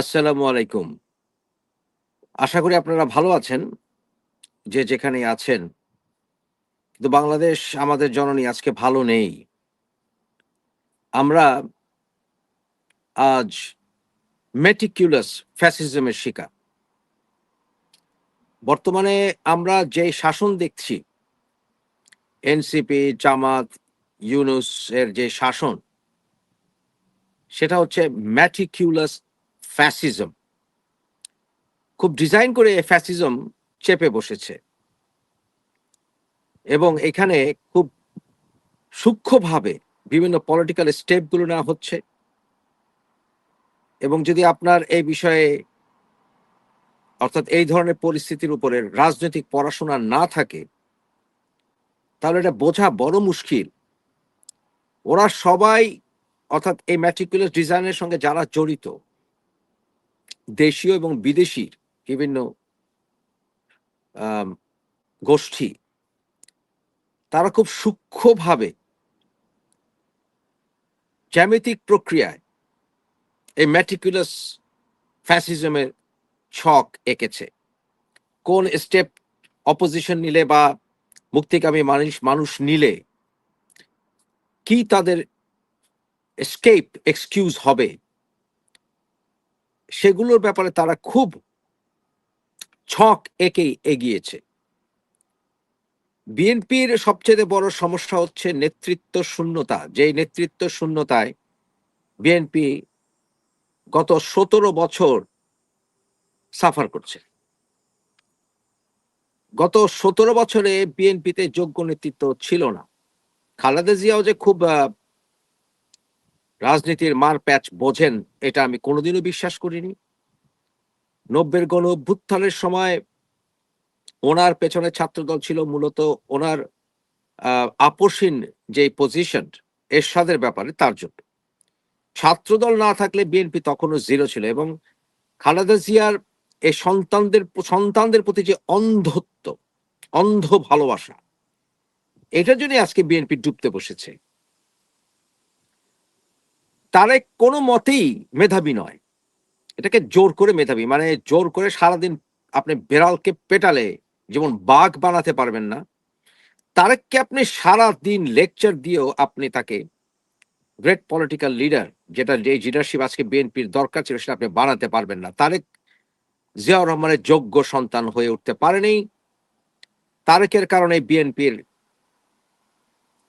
আসসালামু আলাইকুম। আশা করি আপনারা ভালো আছেন, যে যেখানে আছেন। কিন্তু বাংলাদেশ আমাদের জননী আজকে ভালো নেই। আমরা আজ fascism এর শিকার। বর্তমানে আমরা যে শাসন দেখছি এনসিপি, জামাত, ইউনুস এর যে শাসন সেটা হচ্ছে meticulous fascism খুব ডিজাইন করে ফ্যাসিজম চেপে বসেছে। এবং এখানে খুব সূক্ষ্মভাবে বিভিন্ন পলিটিক্যাল স্টেপগুলো নেওয়া হচ্ছে। এবং যদি আপনার এই বিষয়ে অর্থাৎ এই ধরনের পরিস্থিতির উপরে রাজনৈতিক পড়াশোনা না থাকে, তাহলে এটা বোঝা বড় মুশকিল। ওরা সবাই অর্থাৎ এই meticulous ডিজাইনের সঙ্গে যারা জড়িত দেশীয় এবং বিদেশির বিভিন্ন গোষ্ঠী, তারা খুব সূক্ষ্মভাবে জ্যামিতিক প্রক্রিয়ায় এই meticulous ফ্যাসিজমের ছক এঁকেছে। কোন স্টেপ অপোজিশন নিলে বা মুক্তিকামী মানুষ মানুষ নিলে কি তাদের এসকেপ এক্সকিউজ হবে সেগুলোর ব্যাপারে তারা খুব ছক এঁকেই এগিয়েছে। বিএনপির সবচেয়ে বড় সমস্যা হচ্ছে নেতৃত্ব শূন্যতা। যেই নেতৃত্ব শূন্যতায় বিএনপি গত ১৭ বছর সাফার করছে। গত ১৭ বছরে বিএনপিতে যোগ্য নেতৃত্ব ছিল না। খালেদা জিয়াও যে খুব আ মার মারপ্যাচ বোঝেন এটা আমি কোনোদিনও বিশ্বাস করিনি। ৯০ গণ অভ্যুত্থানের সময় ওনার পেছনে ছাত্রদল ছিল মূলত ওনার আ আপোসহীন যে পজিশন এরশাদের ব্যাপারে তার জন্য। ছাত্রদল না থাকলে বিএনপি তখনও জিরো ছিল এবং খালেদা জিয়ার এই সন্তানদের সন্তানদের প্রতি যে অন্ধত্ব, অন্ধ ভালোবাসা এটার জন্যই আজকে বিএনপি ডুবতে বসেছে। তারেক কোনো মতেই মেধাবী নয়। এটাকে জোর করে মেধাবী মানে জোর করে সারাদিন আপনি বেড়ালকে পেটালে যেমন বাঘ বানাতে পারবেন না, তারেককে আপনি সারাদিন লেকচার দিয়েও আপনি তাকে গ্রেট পলিটিক্যাল লিডার যেটা যে লিডারশিপ আজকে বিএনপির দরকার ছিল সেটা আপনি বানাতে পারবেন না। তারেক জিয়াউর রহমানের যোগ্য সন্তান হয়ে উঠতে পারেনি। তারেকের কারণে বিএনপির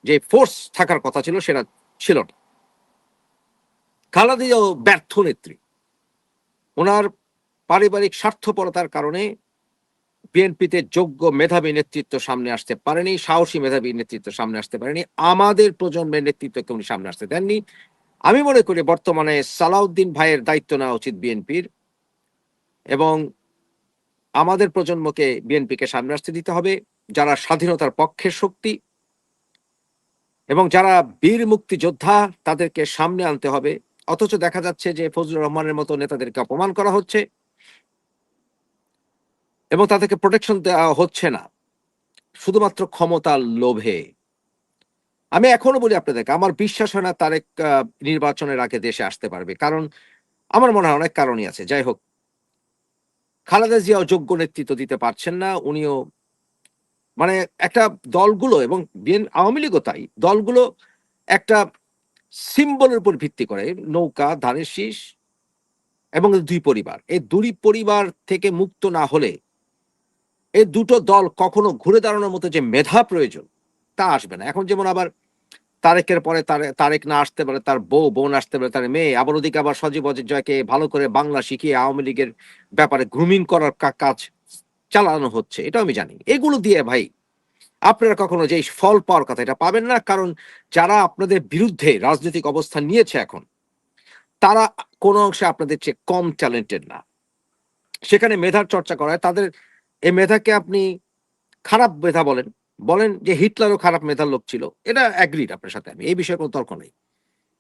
যে ফোর্স থাকার কথা ছিল সেটা ছিল না। খালেদা জিয়াও ব্যর্থ নেত্রী। ওনার পারিবারিক স্বার্থপরতার কারণে বিএনপিতে যোগ্য মেধাবী নেতৃত্ব সামনে আসতে পারেনি, সাহসী মেধাবী নেতৃত্ব সামনে আসতে পারেনি। আমাদের প্রজন্মের নেতৃত্বকে উনি সামনে আসতে দেননি। আমি মনে করি বর্তমানে সালাউদ্দিন ভাইয়ের দায়িত্ব নেওয়া উচিত বিএনপির। এবং আমাদের প্রজন্মকে বিএনপিকে সামনে আসতে দিতে হবে। যারা স্বাধীনতার পক্ষের শক্তি এবং যারা বীর মুক্তিযোদ্ধা তাদেরকে সামনে আনতে হবে। অথচ দেখা যাচ্ছে যে ফজলুর রহমানের মতো নেতাদেরকে অপমান করা হচ্ছে। এবং তাদেরকে প্রোটেকশন দেওয়া হচ্ছে না। শুধুমাত্র ক্ষমতার লোভে। আমি এখনও বলি আপনাদেরকে আমার বিশ্বাস হয় না তারেক নির্বাচনের আগে দেশে আসতে পারবে। কারণ আমার মনে হয় অনেক কারণই আছে। যাই হোক, খালেদা জিয়াও যোগ্য নেতৃত্ব দিতে পারছেন না। উনিও মানে একটা দলগুলো এবং আওয়ামী লীগও তাই। দলগুলো একটা সিম্বলের উপর ভিত্তি করে। নৌকা, ধানের শীষ এবং দুই পরিবার। এই দুই পরিবার থেকে মুক্ত না হলে এই দুটো দল কখনো ঘুরে দাঁড়ানোর মতো যে মেধা প্রয়োজন তা আসবে না। এখন যেমন আবার তারেকের পরে তারে তারেক না আসতে পারে তার বউ, বোন আসতে পারে তার মেয়ে। আবার ওদিকে আবার সজীব জয়কে ভালো করে বাংলা শিখিয়ে আওয়ামী লীগের ব্যাপারে গ্রুমিং করার কাজ চালানো হচ্ছে। এটাও আমি জানি। এগুলো দিয়ে ভাই আপনারা কখনো যে ফল পাওয়ার কথা এটা পাবেন না। কারণ যারা আপনাদের বিরুদ্ধে রাজনৈতিক অবস্থান নিয়েছে এখন তারা কোনো অংশে আপনাদের চেয়ে কম ট্যালেন্টেড না। সেখানে মেধার চর্চা করা হয়। তাদের এই মেধাকে আপনি খারাপ মেধা বলেন। বলেন যে হিটলারও খারাপ মেধার লোক ছিল। এটা এগ্রিড আপনার সাথে আমি। এই বিষয়ে কোনো তর্ক নেই।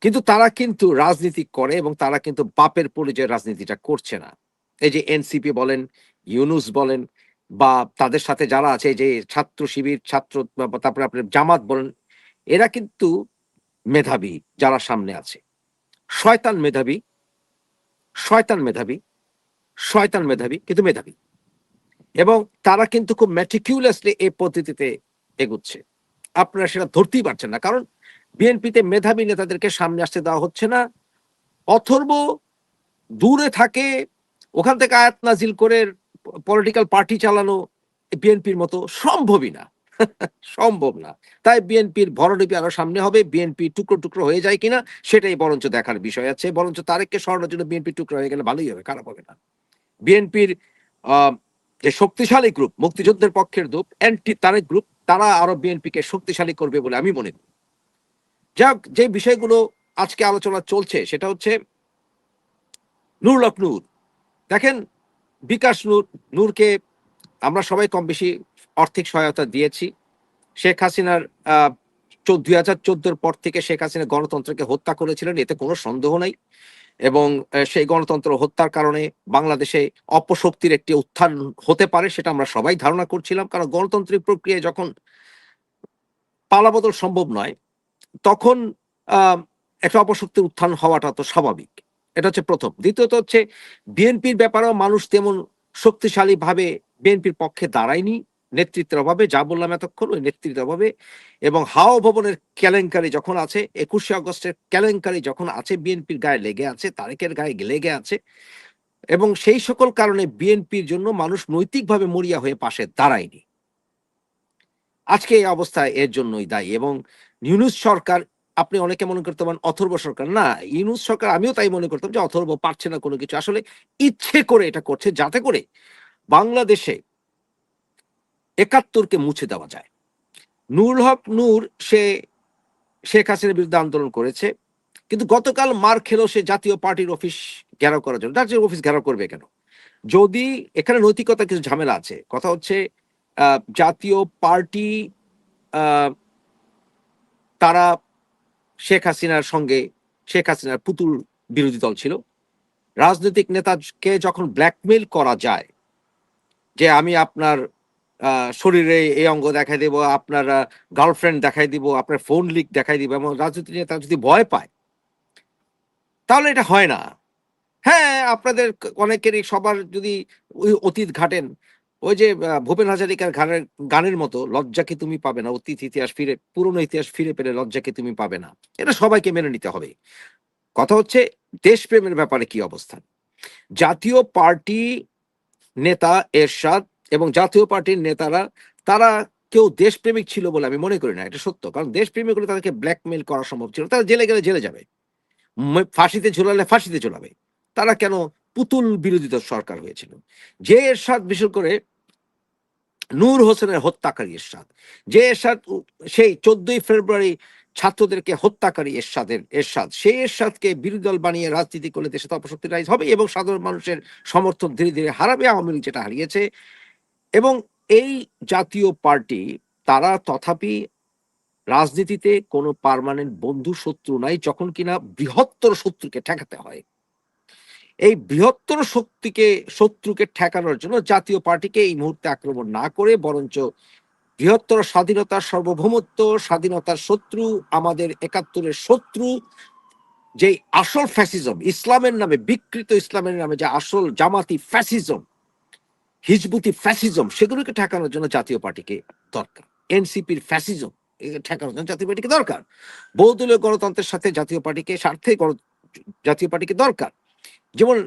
কিন্তু তারা কিন্তু রাজনীতি করে এবং তারা কিন্তু বাপের পরিচয়ে রাজনীতিটা করছে না। এই যে এনসিপি বলেন, ইউনুস বলেন বা তাদের সাথে যারা আছে যে ছাত্র শিবির, ছাত্র তারপরে আপনার জামাত বলেন, এরা কিন্তু মেধাবী যারা সামনে আছে। শয়তান মেধাবী, শয়তান মেধাবী শয়তান মেধাবী কিন্তু মেধাবী। এবং তারা কিন্তু খুব ম্যাটিকিউলাসলি এই পদ্ধতিতে এগুচ্ছে। আপনারা সেটা ধরতেই পারছেন না কারণ বিএনপিতে মেধাবী নেতাদেরকে সামনে আসতে দেওয়া হচ্ছে না। অথর্ব দূরে থাকে ওখান থেকে আয়াত নাজিল করে পলিটিক্যাল পার্টি চালানো বিএনপির মতো সম্ভবই না। সম্ভব না। তাই বিএনপির ভরডিপি আরও সামনে হবে। বিএনপি টুকরো টুকরো হয়ে যায় কিনা সেটাই বরঞ্চ দেখার বিষয় আছে। বরঞ্চ তারেককে সরানোর জন্য বিএনপি টুকরো হয়ে গেলে ভালোই হবে, খারাপ হবে না। বিএনপির যে শক্তিশালী গ্রুপ মুক্তিযুদ্ধের পক্ষের গ্রুপ অ্যান্টি তারেক গ্রুপ তারা আরও বিএনপিকে শক্তিশালী করবে বলে আমি মনে করি। যাক, যে বিষয়গুলো আজকে আলোচনা চলছে সেটা হচ্ছে নুরুল নূর। দেখেন বিকাশ নূর, নূরকে আমরা সবাই কম বেশি আর্থিক সহায়তা দিয়েছি। শেখ হাসিনার দুই হাজার চোদ্দোর পর থেকে শেখ হাসিনা গণতন্ত্রকে হত্যা করেছিলেন, এতে কোনো সন্দেহ নাই। এবং সেই গণতন্ত্র হত্যার কারণে বাংলাদেশে অপশক্তির একটি উত্থান হতে পারে সেটা আমরা সবাই ধারণা করছিলাম। কারণ গণতান্ত্রিক প্রক্রিয়ায় যখন পালাবদল সম্ভব নয়, তখন একটা অপশক্তির উত্থান হওয়াটা তো স্বাভাবিক। এটা হচ্ছে প্রথম। দ্বিতীয়ত হচ্ছে, বিএনপির ব্যাপারেও মানুষ তেমন শক্তিশালী ভাবে বিএনপির পক্ষে দাঁড়ায়নি। নেতৃত্বের অভাবে, যা বললাম এতক্ষণ, ওই নেতৃত্বের অভাবে। এবং হাও ভবনের কেলেঙ্কারি যখন আছে, একুশে আগস্টের কেলেঙ্কারি যখন আছে, বিএনপির গায়ে লেগে আছে, তারেকের গায়ে লেগে আছে। এবং সেই সকল কারণে বিএনপির জন্য মানুষ নৈতিকভাবে মরিয়া হয়ে পাশে দাঁড়ায়নি। আজকে এই অবস্থায় এর জন্যই দায়ী। এবং নিউজ সরকার আপনি অনেকে মনে করতে পারেন অথর্ব সরকার। না, ইউনুস সরকার আমিও তাই মনে করতাম যে অথর্ব পারছে না কোনো কিছু। আসলে ইচ্ছে করে এটা করছে যাতে করে বাংলাদেশে একাত্তরকে মুছে দেওয়া যায়। নুরুল হক নূর, সে শেখ হাসিনার বিরুদ্ধে আন্দোলন করেছে। কিন্তু গতকাল মার খেলো সে জাতীয় পার্টির অফিস ঘেরাও করার জন্য। জাতীয় অফিস ঘেরাও করবে কেন? যদি এখানে নৈতিকতা কিছু ঝামেলা আছে, কথা হচ্ছে জাতীয় পার্টি তারা শেখ হাসিনার সঙ্গে শেখ হাসিনার পুতুল বিরোধী দল ছিল। রাজনৈতিক নেতাকে যখন ব্ল্যাকমেল করা যায়, যে আমি আপনার শরীরে এই অঙ্গ দেখাই দিব, আপনার গার্লফ্রেন্ড দেখাই দিব, আপনার ফোন লিক দেখাই দিব, এবং রাজনীতি নেতা যদি ভয় পায়, তাহলে এটা হয় না। হ্যাঁ আপনাদের অনেকেরই সবার যদি অতীত ঘাটেন ওই যে ভূপেন হাজারিকার গানের গানের মতো লজ্জাকে তুমি পাবে না? অতীত ইতিহাস ফিরে, পুরনো ইতিহাস ফিরে পেলে লজ্জাকে তুমি পাবে না? এটা সবাইকে মেনে নিতে হবে। কথা হচ্ছে, দেশপ্রেমের ব্যাপারে কি অবস্থান? জাতীয় পার্টি নেতা এরশাদ এবং জাতীয় পার্টির নেতারা, তারা কেউ দেশপ্রেমিক ছিল বলে আমি মনে করি না, এটা সত্য। কারণ দেশপ্রেমিক হলে তাদেরকে ব্ল্যাকমেল করা সম্ভব ছিল। তারা জেলে গেলে জেলে যাবে। ফাঁসিতে ঝুলালে ফাঁসিতে ঝুলাবে। তারা কেন পুতুল বিরোধিত সরকার হয়েছিল। যে এরশাদ, বিশেষ করে নূর হোসেনের হত্যাকারী এরশাদ, যে এরশাদ, সেই চোদ্দই ফেব্রুয়ারি ছাত্রদেরকে হত্যাকারী এরশাদের, এরশাদ, সেই এরশাদকে বিরোধী দল বানিয়ে রাজনীতি করলে দেশে অপশক্তি রাইজ হবে এবং সাধারণ মানুষের সমর্থন ধীরে ধীরে হারাবে, আওয়ামী লীগ যেটা হারিয়েছে। এবং এই জাতীয় পার্টি, তারা তথাপি রাজনীতিতে কোনো পারমানেন্ট বন্ধু শত্রু নাই, যখন কিনা বৃহত্তর শত্রুকে ঠেকাতে হয়। এই বৃহত্তর শক্তিকে, শত্রুকে ঠেকানোর জন্য জাতীয় পার্টিকে এই মুহূর্তে আক্রমণ না করে, বরঞ্চ বৃহত্তর স্বাধীনতার সার্বভৌমত্ব, স্বাধীনতার শত্রু, আমাদের একাত্তরের শত্রু যে আসল ফ্যাসিজম, ইসলামের নামে বিকৃত ইসলামের নামে যে আসল জামাতি ফ্যাসিজম, হিজবুতি ফ্যাসিজম, সেগুলোকে ঠেকানোর জন্য জাতীয় পার্টিকে দরকার। এনসিপির ফ্যাসিজম ঠেকানোর জন্য জাতীয় পার্টিকে দরকার। বহুদলীয় গণতন্ত্রের সাথে জাতীয় পার্টিকে, স্বার্থে জাতীয় পার্টিকে দরকার। যেমন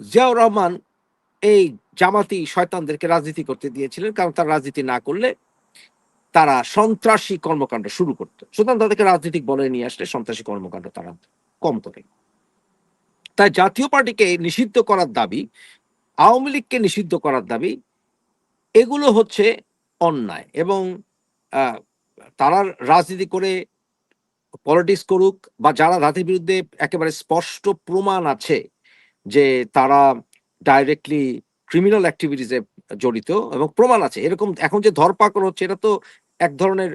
জিয়াউর রহমান এই জামাতি শয়তানদেরকে রাজনীতি করতে দিয়েছিলেন, কারণ তারা রাজনীতি না করলে তারা সন্ত্রাসী কর্মকাণ্ড শুরু করতো। সুতরাং তাদেরকে রাজনৈতিক বলে নিয়ে আসলে সন্ত্রাসী কর্মকাণ্ড তারা কম করে। তাই জাতীয় পার্টিকে নিষিদ্ধ করার দাবি, আওয়ামী লীগকে নিষিদ্ধ করার দাবি, এগুলো হচ্ছে অন্যায় এবং তারা রাজনীতি করে পলিটিক্স করুক বা যারা রাতের বিরুদ্ধে একেবারে স্পষ্ট প্রমাণ আছে যে তারা ডাইরেক্টলি ক্রিমিনাল অ্যাক্টিভিটিসে জড়িত এবং প্রমাণ আছে, এরকম এখন যে ধরপাকড় হচ্ছে, এটা তো এক ধরনের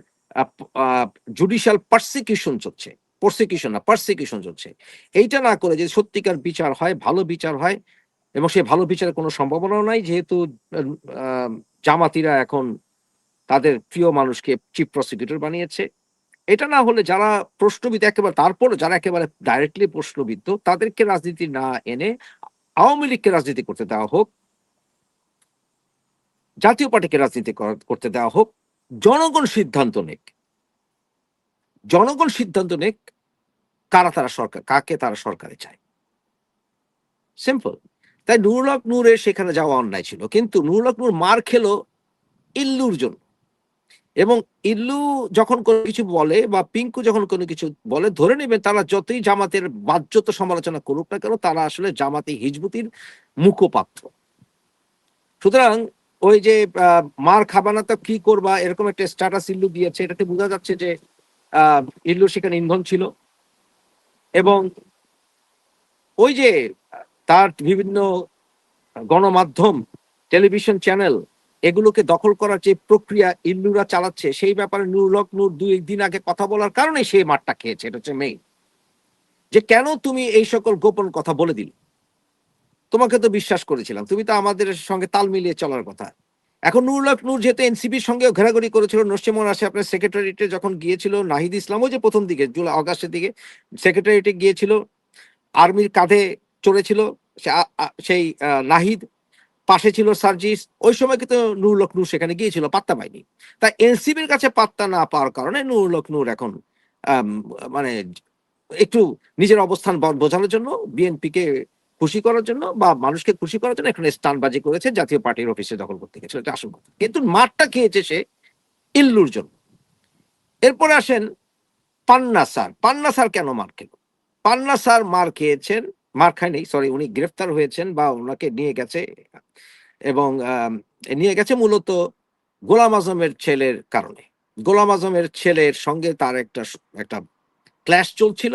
জুডিশিয়াল পার্সিকিউশন চলছে প্রসিকিউশন না পার্সিকিউশন চলছে। এইটা না করে যে সত্যিকার বিচার হয়, ভালো বিচার হয়, এবং সেই ভালো বিচারের কোনো সম্ভাবনাও নাই, যেহেতু জামাতিরা এখন তাদের প্রিয় মানুষকে চিফ প্রসিকিউটর বানিয়েছে। এটা না হলে যারা প্রশ্নবিদ একেবারে তারপরে যারা একেবারে ডাইরেক্টলি প্রশ্নবিদ্ধ, তাদেরকে রাজনীতি না এনে আওয়ামী লীগকে রাজনীতি করতে দেওয়া হোক, জাতীয় পার্টিকে রাজনীতি করতে দেওয়া হোক, জনগণ সিদ্ধান্ত নেক। জনগণ সিদ্ধান্ত নেক কারা তারা সরকার, কাকে তারা সরকারে চায়। সিম্পল তাই নুরুল হক নূরের সেখানে যাওয়া অন্যায় ছিল, কিন্তু নুরুল হক নূর মার খেলো ইল্লুর জন্য। এবং ইল্লু যখন কোনো কিছু বলে বা পিঙ্কু যখন কোনো কিছু বলে ধরে নেবেন তারা যতই জামাতের বাহ্যত সমালোচনা করুক না কেন তারা আসলে জামাতে হিজবুতির মুখপাত্র। সুতরাং ওই যে মার খাবানা তো কি করবা এরকম একটা স্ট্যাটাস ইল্লু দিয়েছে এটাতে বোঝা যাচ্ছে যে আহ, ইল্লু সেখানে ইন্ধন ছিল। এবং ওই যে তার বিভিন্ন গণমাধ্যম টেলিভিশন চ্যানেল এগুলোকে দখল করার যে প্রক্রিয়া ইল্লুরা চালাচ্ছে, সেই ব্যাপারে নুরুল হক নূর দুই দিন আগে কথা বলার কারণে সেই মাঠটা খেয়েছে, এটা হচ্ছে মেইন যে কেন তুমি এই সকল গোপন কথা বলে দিলে? তোমাকে তো বিশ্বাস করেছিলাম, তুমি তো আমাদের সঙ্গে তাল মিলিয়ে চলার কথা। এখন নুরুল হক নূর যেহেতু এনসিপির সঙ্গে ঘোরাঘুরি করেছিল নসিমন আসে আপনার সেক্রেটারিয়েটে যখন গিয়েছিল, নাহিদ ইসলাম, ওই যে প্রথম দিকে, জুলাই, অগাস্টের দিকে সেক্রেটারিয়েটে গিয়েছিল, আর্মির কাঁধে চড়েছিল সেই নাহিদ পাশে ছিল সার্জিস, ওই সময় কিন্তু হক নূর সেখানে গিয়েছিল, পাত্তা পায়নি। তাই এনসিবির কাছে পাত্তা না পাওয়ার কারণে হক নূর এখন মানে একটু নিজের অবস্থান বোঝানোর জন্য বিএনপি কে খুশি করার জন্য বা মানুষকে খুশি করার জন্য এখন স্টানবাজি করেছে, জাতীয় পার্টির অফিসে দখল করতে গেছিল, এটা আসল কথা। কিন্তু মাঠটা খেয়েছে সে ইল্লুর জন্য। এরপরে আসেন পান্না স্যার। পান্না স্যার কেন মার খেল? পান্না স্যার মার খেয়েছেন মার খায়নি সরি উনি গ্রেফতার হয়েছেন বা ওনাকে নিয়ে গেছে এবং নিয়ে গেছে মূলত গোলাম আজমের ছেলের কারণে। গোলাম আজমের ছেলের সঙ্গে তার একটা একটা ক্ল্যাশ চলছিল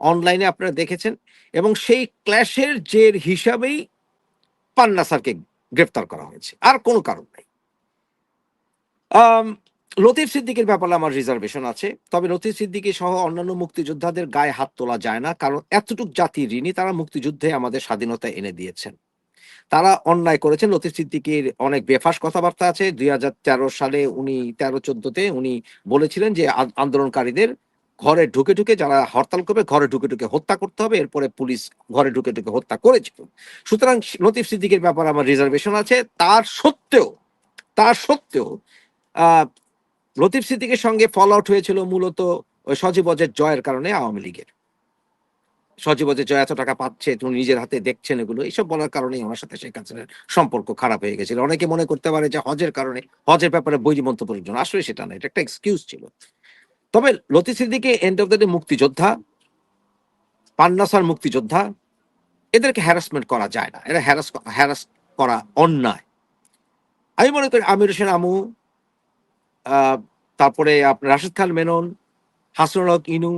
অনলাইনে আপনারা দেখেছেন এবং সেই ক্ল্যাশের জের হিসাবেই পান্না স্যারকে গ্রেফতার করা হয়েছে, আর কোনো কারণ নাই। লতিফ সিদ্দিকের ব্যাপারে আমার রিজার্ভেশন আছে। তবে লতিফ সিদ্দিকী সহ অন্যান্য মুক্তিযোদ্ধাদের গায়ে হাত তোলা যায় না, কারণ এতটুক জাতি ঋণী তারা মুক্তিযুদ্ধে আমাদের স্বাধীনতা এনে দিয়েছেন। তারা অন্যায় করেছেন। লতিফ সিদ্দিকির অনেক বেফাস কথাবার্তা আছে। দুই সালে উনি তেরো চোদ্দতে উনি বলেছিলেন যে আন্দোলনকারীদের ঘরে ঢুকে ঢুকে যারা হরতাল করবে, ঘরে ঢুকে ঢুকে হত্যা করতে হবে। এরপরে পুলিশ ঘরে ঢুকে ঢুকে হত্যা করেছিল। সুতরাং লতিফ সিদ্দিকের ব্যাপারে আমার রিজার্ভেশন আছে। তার সত্ত্বেও তার সত্ত্বেও লতিফ সিদ্দিকের সঙ্গে ফল আউট হয়েছিল মূলত ওই সজীব অজের জয়ের কারণে আওয়ামী লীগের। সজীব অজের জয় এত টাকা পাচ্ছে তুমি নিজের হাতে দেখছেন এগুলো, এইসব বলার কারণেই ওনার সাথে শেখ হাসিনার সম্পর্ক খারাপ হয়ে গেছিল। অনেকে মনে করতে পারে যে হজের কারণে, হজের ব্যাপারে বৈধ মন্তব্যের জন্য আসলে সেটা না, এটা একটা এক্সকিউজ ছিল। তবে লতিফ সিদ্দিকে এন্ড অফ দ্য ডে মুক্তিযোদ্ধা, পান্নাসার মুক্তিযোদ্ধা, এদেরকে হ্যারাসমেন্ট করা যায় না। এরা হ্যারাস হ্যারাস করা অন্যায়। আমি মনে করি আমির হোসেন আমু তারপরে রাশেদ খান মেনন, হাসনুল হক ইনু,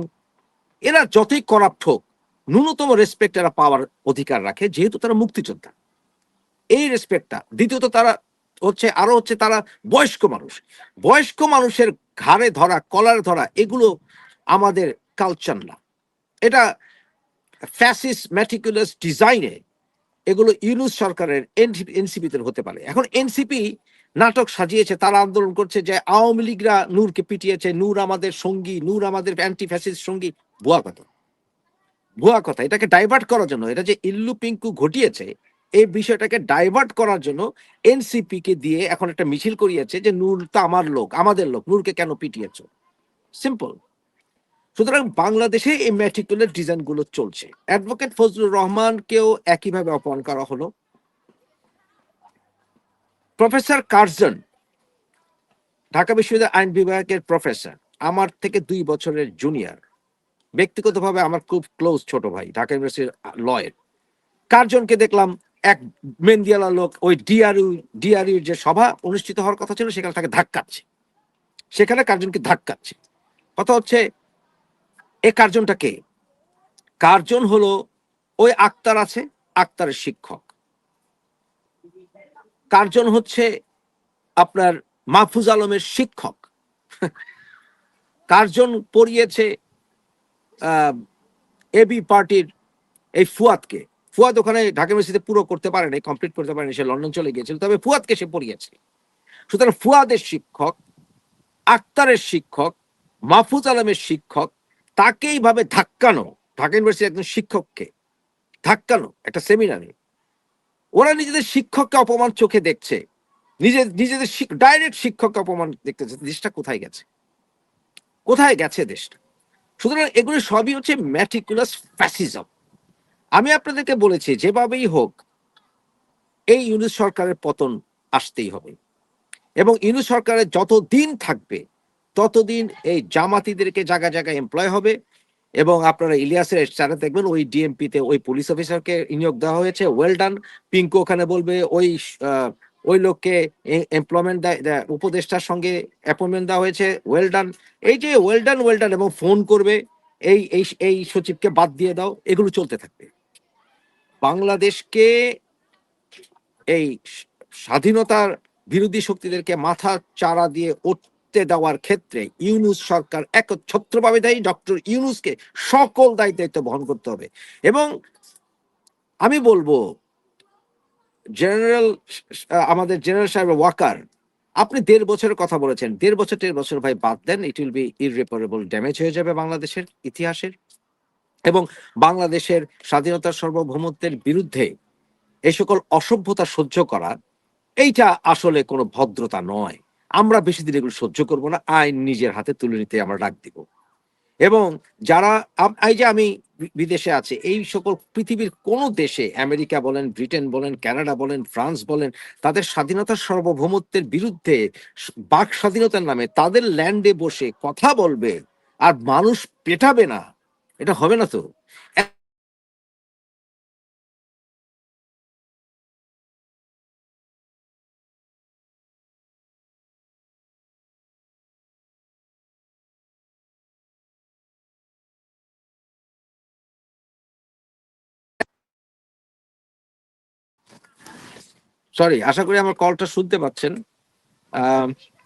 এরা যতই করাপ্ট হোক, ন্যূনতম রেসপেক্ট এরা পাওয়ার অধিকার রাখে, যেহেতু তারা মুক্তিযোদ্ধা। এই রেসপেক্টটা দ্বিতীয়ত তারা হচ্ছে, আরও হচ্ছে তারা বয়স্ক মানুষ। বয়স্ক মানুষের ঘাড়ে ধরা, কলারে ধরা, এগুলো আমাদের কালচার না। এটা ফ্যাসিস ম্যাটিকুলাস ডিজাইনে এগুলো ইউনুস সরকারের এনসিপিতে হতে পারে। এখন এনসিপি নাটক সাজিয়েছে, তারা আন্দোলন করছে যে আওয়ামী লীগরা নূরকে পিটিয়েছে, নূর আমাদের সঙ্গী, নূর আমাদের অ্যান্টি ফ্যাসিস্ট সঙ্গী। ভুয়া কথা। ভুয়া কথা। এটাকে ডাইভার্ট করার জন্য, এটা যে ইল্লু পিঙ্কু ঘটিয়েছে, এই বিষয়টাকে ডাইভার্ট করার জন্য এনসিপি কে দিয়ে এখন একটা মিছিল করিয়েছে যে নূর তো আমার লোক, আমাদের লোক, নূরকে কেন পিটিয়েছ? সিম্পল সুতরাং বাংলাদেশে এই ম্যাটিকুলার ডিজাইনগুলো চলছে। অ্যাডভোকেট ফজলুর রহমানকেও একইভাবে অপমান করা হলো। প্রফেসর কার্জন, ঢাকা বিশ্ববিদ্যালয় আইন বিভাগের প্রফেসর, আমার থেকে দুই বছরের জুনিয়র ব্যক্তিগতভাবে আমার খুব ক্লোজ ছোট ভাই, ঢাকা ইউনিভার্সিটির লয়ের কার্জনকে দেখলাম এক মেন্দিয়ালা লোক, ওই ডিআরইউ ডিআরইউর যে সভা অনুষ্ঠিত হওয়ার কথা ছিল, সেখানে তাকে ধাক্কাচ্ছে সেখানে কার্জনকে ধাক্কাচ্ছে কথা হচ্ছে, এ কার্জনটা কে? কার্জন হলো ওই আক্তার আছে, আক্তারের শিক্ষক। কার্জন হচ্ছে আপনার মাহফুজ আলমের শিক্ষক। কার্জন পড়িয়েছে এবি পার্টির এই ফুয়াদকে। ফুয়াদ ওখানে ঢাকা ইউনিভার্সিটিতে পুরো করতে পারেনি কমপ্লিট করতে পারেনি সে লন্ডন চলে গিয়েছিল। তবে ফুয়াদকে সে পড়িয়েছে। সুতরাং ফুয়াদের শিক্ষক, আক্তারের শিক্ষক, মাহফুজ আলমের শিক্ষক তাকে এইভাবে ধাক্কানো। ঢাকা ইউনিভার্সিটির একজন শিক্ষককে ধাক্কানো, একটা সেমিনারে। ওরা নিজেদের শিক্ষককে অপমান চোখে দেখছে। নিজে, নিজেদের ডাইরেক্ট শিক্ষককে অপমান দেখতেছে দেশটা কোথায় গেছে? কোথায় গেছে দেশটা? সুতরাং এগুলো সবই হচ্ছে ম্যাটিকুলাস ফ্যাসিজম আমি আপনাদেরকে বলেছি, যেভাবেই হোক, এই ইউনিট সরকারের পতন আসতেই হবে। এবং ইউনিট সরকারের যত দিন থাকবে, ততদিন এই জামাতিদেরকে জায়গা জায়গায় এমপ্লয় হবে। এবং আপনারা ইলিয়াসের স্টারে দেখবেন ওই ডিএমপিতে ওই পুলিশ অফিসারকে নিয়োগ দেওয়া হয়েছে। ওয়েল ডান পিঙ্কু ওখানে বলবে, ওই ওই লোককে এমপ্লয়মেন্ট উপদেষ্টার সঙ্গে অ্যাপয়েন্টমেন্ট দেওয়া হয়েছে। ওয়েল ডান এই যে ওয়েল ডান ওয়েল ডান এবং ফোন করবে, এই এই এই সচিবকে বাদ দিয়ে দাও, এগুলো চলতে থাকবে। বাংলাদেশকে এই স্বাধীনতার বিরোধী শক্তিদেরকে মাথা চারা দিয়ে উঠতে দেওয়ার ক্ষেত্রে ইউনুস সরকার একচ্ছত্রভাবে দেয়। ডক্টর ইউনুসকে সকল দায়িত্ব দায়িত্ব বহন করতে হবে। এবং আমি বলব, জেনারেল, আমাদের জেনারেল সাহেব ওয়াকার, আপনি দেড় বছরের কথা বলেছেন। দেড় বছর দেড় বছর ভাই বাদ দেন it will be irreparable damage হয়ে যাবে বাংলাদেশের ইতিহাসের। এবং বাংলাদেশের স্বাধীনতার সার্বভৌমত্বের বিরুদ্ধে এই সকল অসভ্যতা সহ্য করা, এইটা আসলে কোনো ভদ্রতা নয়। আমরা বেশি দিন এগুলো সহ্য করব না, আইন নিজের হাতে তুলে নিতে আমরা ডাক দিব। এবং যারা এই যে আমি বিদেশে আছে, এই সকল পৃথিবীর কোন দেশে, আমেরিকা বলেন, ব্রিটেন বলেন, কানাডা বলেন, ফ্রান্স বলেন, তাদের স্বাধীনতার সার্বভৌমত্বের বিরুদ্ধে বাক স্বাধীনতার নামে তাদের ল্যান্ডে বসে কথা বলবে আর মানুষ পেটাবে না, এটা হবে না তো। সরি আশা করি আমার কলটা শুনতে পাচ্ছেন।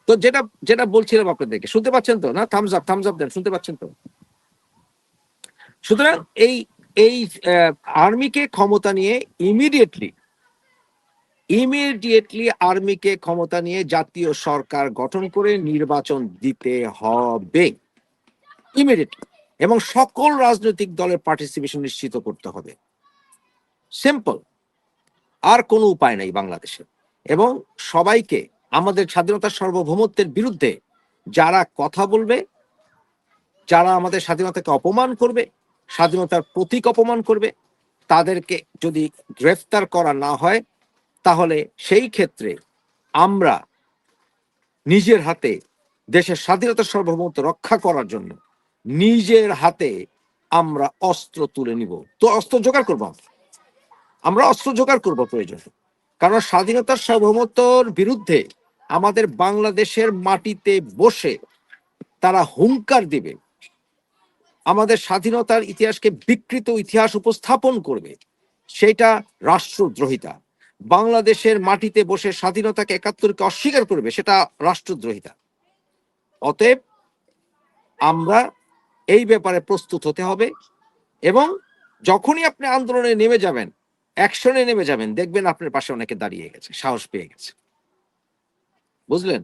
তো যেটা যেটা বলছিলাম আপনাদেরকে, শুনতে পাচ্ছেন তো? না থামস আপ থামস আপ দেন, শুনতে পাচ্ছেন তো? সুতরাং এই এই আর্মিকে ক্ষমতা নিয়ে ইমিডিয়েটলি ইমিডিয়েটলি আর্মিকে ক্ষমতা নিয়ে জাতীয় সরকার গঠন করে নির্বাচন দিতে হবে। ইমিডিয়েটলি এবং সকল রাজনৈতিক দলের পার্টিসিপেশন নিশ্চিত করতে হবে। সিম্পল আর কোনো উপায় নাই বাংলাদেশে এবং সবাইকে আমাদের স্বাধীনতার সার্বভৌমত্বের বিরুদ্ধে যারা কথা বলবে, যারা আমাদের স্বাধীনতাকে অপমান করবে, স্বাধীনতার প্রতীক অপমান করবে, তাদেরকে যদি গ্রেফতার করা না হয়, তাহলে সেই ক্ষেত্রে আমরা নিজের হাতে দেশের স্বাধীনতা সার্বভৌমত্ব রক্ষা করার জন্য নিজের হাতে আমরা অস্ত্র তুলে নিব তো অস্ত্র জোগাড় করব আমরা। আমরা অস্ত্র জোগাড় করব প্রয়োজন। কারণ স্বাধীনতার সার্বভৌমত্বর বিরুদ্ধে আমাদের বাংলাদেশের মাটিতে বসে তারা হুঙ্কার দিবে। আমাদের স্বাধীনতার ইতিহাসকে বিকৃত ইতিহাস উপস্থাপন করবে। সেটা রাষ্ট্রদ্রোহিতা। বাংলাদেশের মাটিতে বসে স্বাধীনতাকে একাত্তরকে অস্বীকার করবে, সেটা রাষ্ট্রদ্রোহিতা। অতএব আমরা এই ব্যাপারে প্রস্তুত হতে হবে এবং যখনই আপনি আন্দোলনে নেমে যাবেন অ্যাকশনে নেমে যাবেন। দেখবেন আপনার পাশে অনেকে দাঁড়িয়ে গেছে, সাহস পেয়ে গেছে। বুঝলেন?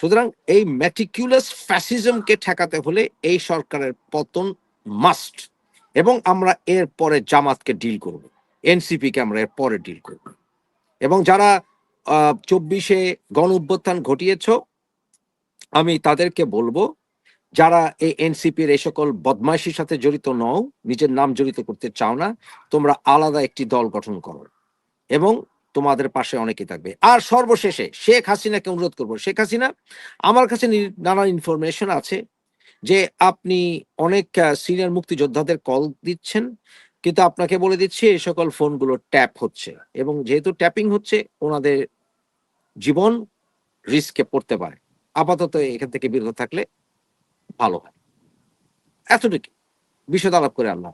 সুতরাং এই ম্যাটিকুলাস ফ্যাসিজমকে ঠেকাতে হলে এই সরকারের পতন মাস্ট এবং আমরা এর পরে জামাতকে ডিল করব। এনসিপি কে আমরা এর পরে ডিল করব। এবং যারা চব্বিশে গণ অভ্যুত্থান ঘটিয়েছ, আমি তাদেরকে বলব যারা এই এনসিপির এই সকল বদমাইশির সাথে জড়িত নও, নিজের নাম জড়িত করতে চাও না, তোমরা আলাদা একটি দল গঠন করো এবং তোমাদের পাশে অনেকে থাকবে। আর সর্বশেষে শেখ হাসিনাকে অনুরোধ করব। শেখ হাসিনা, আমার কাছে নানা ইনফরমেশন আছে যে আপনি অনেক সিনিয়র মুক্তিযোদ্ধাদের কল দিচ্ছেন, কিন্তু আপনাকে বলে দিচ্ছি এই সকল ফোনগুলো ট্যাপ হচ্ছে এবং যেহেতু ট্যাপিং হচ্ছে, ওনাদের জীবন রিস্কে পড়তে পারে। আপাতত এখান থেকে বিরত থাকলে ভালো হয়। এতটুকু বিশদ আলাপ করে আল্লাহ